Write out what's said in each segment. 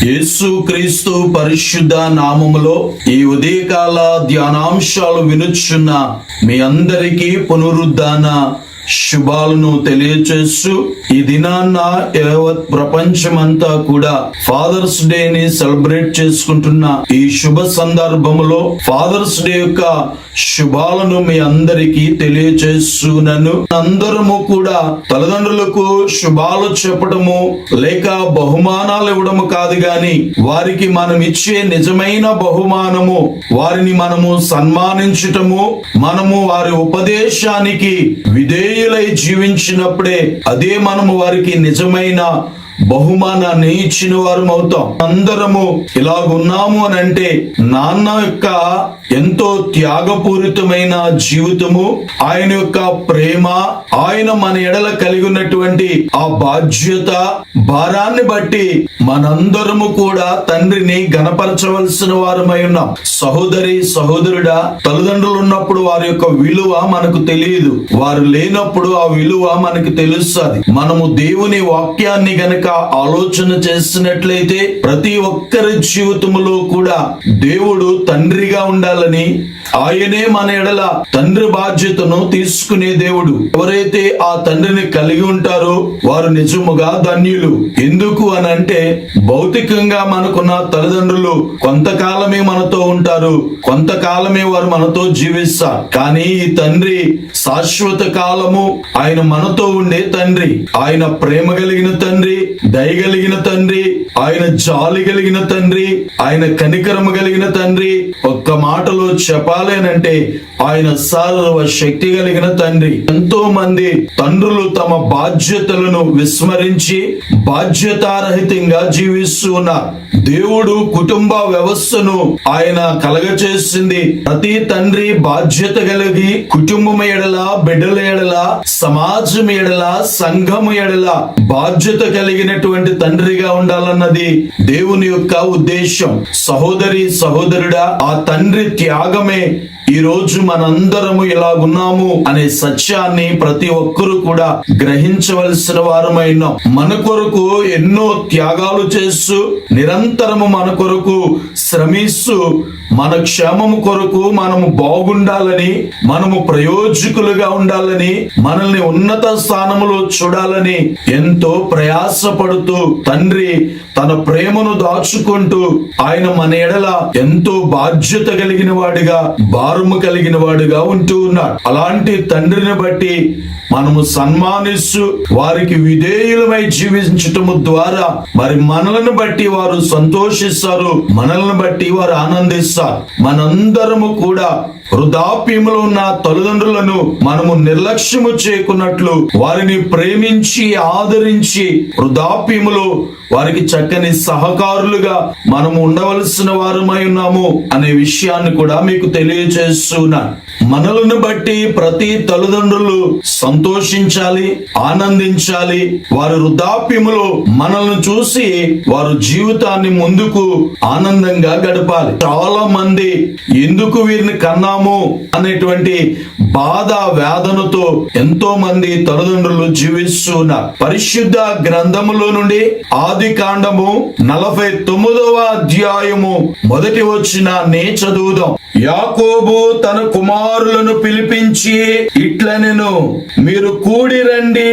యేసుక్రీస్తు పరిశుద్ధ నామములో ఈ ఉదయకాల ధ్యానాంశాలు వినుచున్న మీ అందరికీ పునరుద్ధాన శుభాలను తెలియచేస్తూ ఈ దినాన్న యావత్ ప్రపంచమంతా కూడా ఫాదర్స్ డే ని సెలబ్రేట్ చేసుకుంటున్న ఈ శుభ సందర్భములో ఫాదర్స్ డే యొక్క శుభాలను మీ అందరికీ తెలియచేస్తున్నాను అందరము కూడా తల్లిదండ్రులకు శుభాలు చెప్పడము లేక బహుమానాలు ఇవ్వడము కాదు గాని వారికి మనం ఇచ్చే నిజమైన బహుమానము వారిని మనము సన్మానించటము మనము వారి ఉపదేశానికి విధేయులై జీవించినప్పుడే అదే మనము వారికి నిజమైన బహుమానాన్ని ఇచ్చిన వారు అవుతాం అందరము ఇలాగున్నాము అని అంటే నాన్న యొక్క ఎంతో త్యాగపూరితమైన జీవితము ఆయన యొక్క ప్రేమ ఆయన మన ఎడల కలిగి ఉన్నటువంటి ఆ బాధ్యత భారాన్ని బట్టి మనందరము కూడా తండ్రిని గణపరచవలసిన వారమై ఉన్నాం. సహోదరి సహోదరుడా తల్లిదండ్రులు ఉన్నప్పుడు వారి యొక్క విలువ మనకు తెలియదు. వారు లేనప్పుడు ఆ విలువ మనకు తెలుస్తుంది. మనము దేవుని వాక్యాన్ని గనక ఆలోచన చేసినట్లయితే ప్రతి ఒక్కరి జీవితంలో కూడా దేవుడు తండ్రిగా ఉండాలని ఆయనే మన ఎడల తండ్రి బాధ్యతను తీసుకునే దేవుడు. ఎవరైతే ఆ తండ్రిని కలిగి ఉంటారో వారు నిజముగా ధన్యులు. ఎందుకు అని అంటే భౌతికంగా మనకున్న తల్లిదండ్రులు కొంతకాలమే మనతో ఉంటారు కొంతకాలమే వారు మనతో జీవిస్తారు. కానీ ఈ తండ్రి శాశ్వత కాలము ఆయన మనతో ఉండే తండ్రి. ఆయన ప్రేమ కలిగిన తండ్రి దయగలిగిన తండ్రి ఆయన జాలి కలిగిన తండ్రి ఆయన కనికరము కలిగిన తండ్రి ఒక ఒక్క మాటలో చెప్పాలేనంటే ఆయన సర్వ శక్తి కలిగిన తండ్రి. ఎంతో మంది తండ్రులు తమ బాధ్యతలను విస్మరించి బాధ్యతారహితంగా జీవిస్తూ ఉన్నారు. దేవుడు కుటుంబ వ్యవస్థను ఆయన కలగచేసింది. ప్రతి తండ్రి బాధ్యత కలిగి కుటుంబం ఎడల బిడ్డల ఎడల సమాజం ఎడల సంఘం ఎడల బాధ్యత కలిగినటువంటి తండ్రిగా ఉండాలన్నది దేవుని యొక్క ఉద్దేశం. సహోదరి సహోదరుడా ఆ తండ్రి త్యాగమే ఈ రోజు మనందరము ఇలాగున్నాము అనే సత్యాన్ని ప్రతి ఒక్కరూ కూడా గ్రహించవలసిన వారమైన మన కొరకు ఎన్నో త్యాగాలు చేస్తూ నిరంతరము మన కొరకు శ్రమిస్తూ మన క్షేమము కొరకు మనము బాగుండాలని మనము ప్రయోజకులుగా ఉండాలని మనల్ని ఉన్నత స్థానములో చూడాలని ఎంతో ప్రయాసపడుతూ తండ్రి తన ప్రేమను దాచుకుంటూ ఆయన మన ఎడల ఎంతో బాధ్యత కలిగిన వాడిగా భారము కలిగిన వాడుగా ఉంటూ ఉన్నాడు. అలాంటి తండ్రిని బట్టి మనము సన్మానిస్తూ వారికి విధేయులమై జీవించటము ద్వారా మరి మనలను బట్టి వారు సంతోషిస్తారు మనల్ని బట్టి వారు ఆనందిస్తారు. మనందరము కూడా వృద్ధాప్యములో ఉన్న తల్లిదండ్రులను మనము నిర్లక్ష్యము చేయకున్నట్లు వారిని ప్రేమించి ఆదరించి వృద్ధాప్యములో వారికి చక్కని సహకారులుగా మనము ఉండవలసిన వారమై ఉన్నాము అనే విషయాన్ని కూడా మీకు తెలియజేస్తున్నా మనలను బట్టి ప్రతి తల్లిదండ్రులు సంతోషించాలి ఆనందించాలి. వారి వృద్ధాప్యములో మనల్ని చూసి వారు జీవితాన్ని ముందుకు ఆనందంగా గడపాలి. చాలా మంది ఎందుకు వీరిని కన్నా అనేటువంటి బాధ వేదనతో ఎంతో మంది తల్లిదండ్రులు జీవిస్తున్న పరిశుద్ధ గ్రంథములో నుండి ఆది కాండము నలభై తొమ్మిదవ అధ్యాయము మొదటి వచ్చిన నే చదువుదాం. యాకోబు తన కుమారులను పిలిపించి ఇట్లనెను మీరు కూడి రండి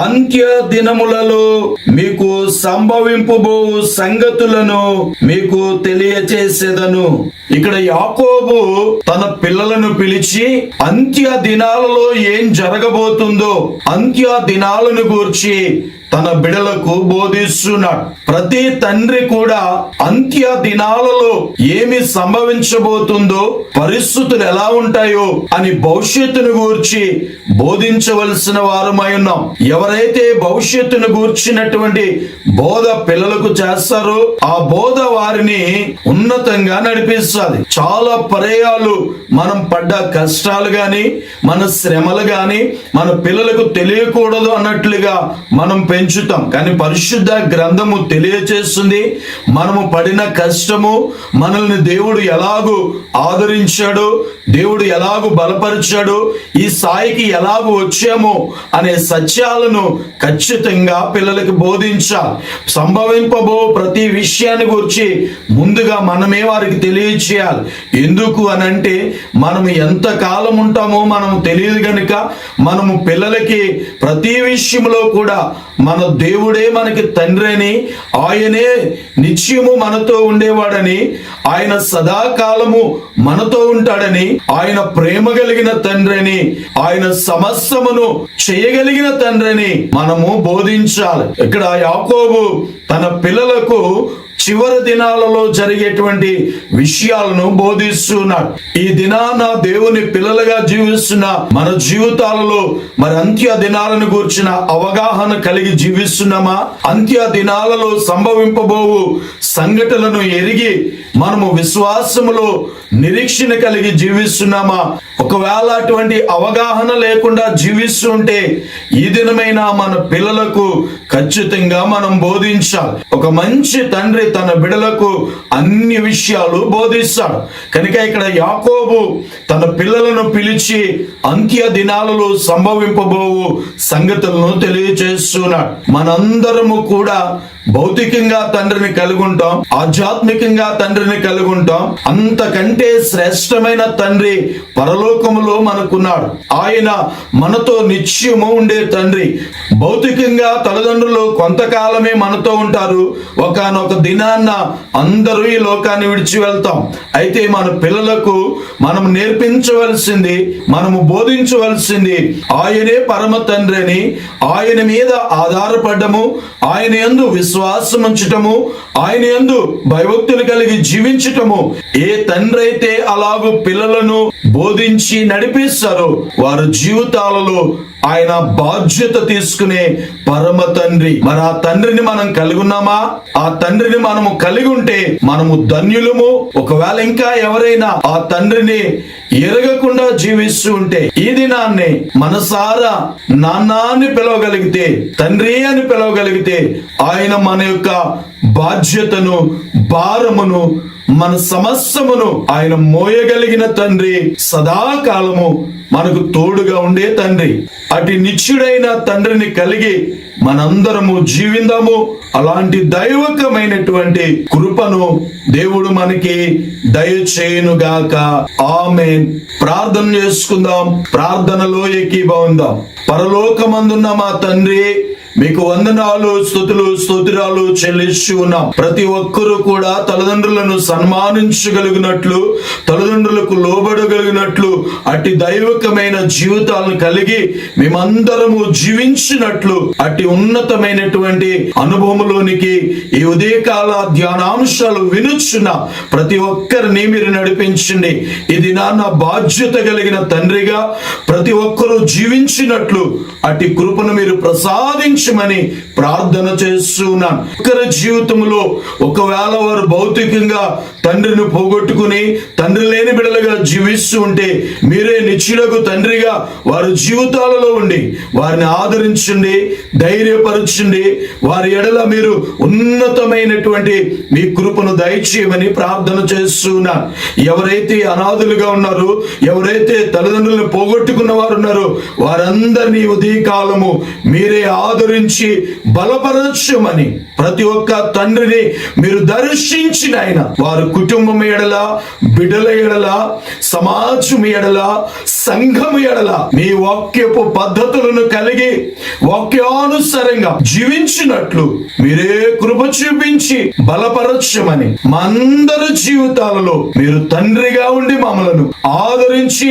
అంత్య దినములలో మీకు సంభవింపబో సంగతులను మీకు తెలియచేసేదను. ఇక్కడ యాకోబు తన పిల్లలను పిలిచి అంత్య దినాలలో ఏం జరగబోతుందో అంత్య దినాలను గూర్చి తన బిడలకు బోధిస్తున్నాడు. ప్రతి తండ్రి కూడా అంత్య దినాలలో ఏమి సంభవించబోతుందో పరిస్థితులు ఎలా ఉంటాయో అని భవిష్యత్తును గూర్చి బోధించవలసిన వారమై ఉన్నాం. ఎవరైతే భవిష్యత్తును గూర్చినటువంటి బోధ పిల్లలకు చేస్తారో ఆ బోధ వారిని ఉన్నతంగా నడిపిస్తుంది. చాలా పర్యాలు మనం పడ్డ కష్టాలు గాని మన శ్రమలు గాని మన పిల్లలకు తెలియకూడదు అన్నట్లుగా మనం పెంచుతాం. కానీ పరిశుద్ధ గ్రంథము తెలియచేస్తుంది మనము పడిన కష్టము మనల్ని దేవుడు ఎలాగూ ఆదరించాడు దేవుడు ఎలాగూ బలపరిచాడు ఈ స్థాయికి ఎలాగూ వచ్చాము అనే సత్యాలను ఖచ్చితంగా పిల్లలకి బోధించాలి. సంభవింపబో ప్రతి విషయాన్ని గురించి ముందుగా మనమే వారికి తెలియచేయాలి. ఎందుకు అని అంటే మనం ఎంత కాలం ఉంటామో మనం తెలియదు కనుక మనము పిల్లలకి ప్రతి విషయంలో కూడా మన దేవుడే మనకి తండ్రి అని ఆయనే నిత్యము మనతో ఉండేవాడని ఆయన సదాకాలము మనతో ఉంటాడని ఆయన ప్రేమ కలిగిన తండ్రిని ఆయన సమస్తమును చేయగలిగిన తండ్రిని మనము బోధించాలి. ఇక్కడ యాకోబు తన పిల్లలకు చివరి దినాలలో జరిగేటువంటి విషయాలను బోధిస్తున్నాడు ఈ దినాన దేవుని పిల్లలుగా జీవిస్తున్న మన జీవితాలలో మరి అంత్య దినాలను గూర్చిన అవగాహన కలిగి జీవిస్తున్నామా? అంత్య దినాలలో సంభవింపబోవు సంఘటనలను ఎరిగి మనము విశ్వాసములో నిరీక్షణ కలిగి జీవిస్తున్నామా? ఒకవేళ అటువంటి అవగాహన లేకుండా జీవిస్తుంటే ఈ దినమైనా మన పిల్లలకు ఖచ్చితంగా మనం బోధించాలి. ఒక మంచి తండ్రి తన బిడలకు అన్ని విషయాలు బోధిస్తాడు. కనుక ఇక్కడ యాకోబు తన పిల్లలను పిలిచి అంత్య దినాలలో సంభవింపబోవు సంగతులను తెలియచేస్తున్నాడు. మనందరము కూడా భౌతికంగా తండ్రిని కలిగి ఉంటాం ఆధ్యాత్మికంగా తండ్రిని కలిగి ఉంటాం అంతకంటే శ్రేష్టమైన తండ్రి పరలోకములో మనకున్నాడు. ఆయన మనతో నిత్యము ఉండే తండ్రి. భౌతికంగా తల్లిదండ్రులు కొంతకాలమే మనతో ఉంటారు. ఒకనొక దినాన్న అందరూ ఈ లోకాన్ని విడిచి వెళ్తాం. అయితే మన పిల్లలకు మనం నేర్పించవలసింది మనము బోధించవలసింది ఆయనే పరమ తండ్రి అని ఆయన మీద ఆధారపడము ఆయన యందు విశ్వాసం ఉంచటము ఆయన యందు భయభక్తులు కలిగి జీవించటము. ఏ తండ్రి అయితే అలాగూ పిల్లలను బోధించి నడిపిస్తారో వారి జీవితాలలో ఆయన బాధ్యత తీసుకునే పరమ తండ్రి. మరి ఆ తండ్రిని మనం కలిగి ఉన్నామా ఆ తండ్రిని మనము కలిగి ఉంటే మనము ధన్యులము. ఒకవేళ ఇంకా ఎవరైనా ఆ తండ్రిని ఎరగకుండా జీవిస్తూ ఉంటే ఈ దినాన్ని మనసారా నాన్న అని పిలవగలిగితే తండ్రి అని పిలవగలిగితే ఆయన మన యొక్క బాధ్యతను భారమును మన సమస్యమును ఆయన మోయగలిగిన తండ్రి సదాకాలము మనకు తోడుగా ఉండే తండ్రి. అటు నిత్యుడైన తండ్రిని కలిగి మనందరము జీవిందాము. అలాంటి దైవకమైనటువంటి కృపను దేవుడు మనకి దయచేయునుగాక. ఆమె ప్రార్థన చేసుకుందాం. ప్రార్థనలో ఎక్కి బాగుందాం పరలోకమందున్న మా తండ్రి మీకు వందనాలు స్థుతులు స్తోత్రాలు చెల్లిస్తూ ఉన్నాం. ప్రతి ఒక్కరూ కూడా తల్లిదండ్రులను సన్మానించగలిగినట్లు తల్లిదండ్రులకు లోబడగలిగినట్లు అట్టి దైవకమైన జీవితాలను కలిగి మేమందరము జీవించినట్లు అట్టి ఉన్నతమైనటువంటి అనుభవంలోనికి ఈ ఉదయకాల ధ్యానాంశాలు వినుచున్న ప్రతి ఒక్కరిని మీరు నడిపించండి. ఇది నాన్న బాధ్యత కలిగిన తండ్రిగా ప్రతి ఒక్కరూ జీవించినట్లు అట్టి కృపను మీరు ప్రసాదించమని ప్రార్థన చేస్తున్నాను. ఒకరి జీవితంలో ఒకవేళ వారు భౌతికంగా తండ్రిని పోగొట్టుకుని తండ్రి లేని బిడలుగా జీవిస్తూ ఉంటే మీరే నిచ్చులకు తండ్రిగా వారి జీవితాలలో ఉండి వారిని ఆదరించండి ధైర్యపరచండి. వారి ఎడల మీరు ఉన్నతమైనటువంటి మీ కృపను దయచేయమని ప్రార్థన చేస్తున్నా. ఎవరైతే అనాథులుగా ఉన్నారో ఎవరైతే తల్లిదండ్రులను పోగొట్టుకున్న వారు ఉన్నారో వారందరినీ ఉదయకాలము మీరే ఆదరించి బలపరచమని ప్రతి ఒక్క తండ్రిని మీరు దర్శించిన ఆయన వారు కుటుంబం ఎడల బిడల ఎడల సమాజం ఎడల సంఘం ఎడల మీ వాక్యపు పద్ధతులను కలిగి వాక్యానుసారంగా జీవించినట్లు మీరే కృప చూపించి బలపరచమని మా అందరి జీవితాలలో మీరు తండ్రిగా ఉండి మమ్మలను ఆదరించి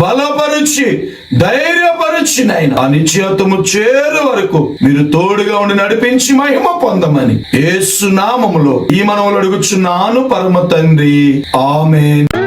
బలపరిచి ధైర్యపరిచి నాయన ఆ నిశ్చయత్వము చేరు వరకు మీరు తోడుగా ఉండి నడిపించి మహిమ పొందమని ఏసు నామములో ఈ మనములు అడుగుచున్నాను పరమ తండ్రి. ఆమెను.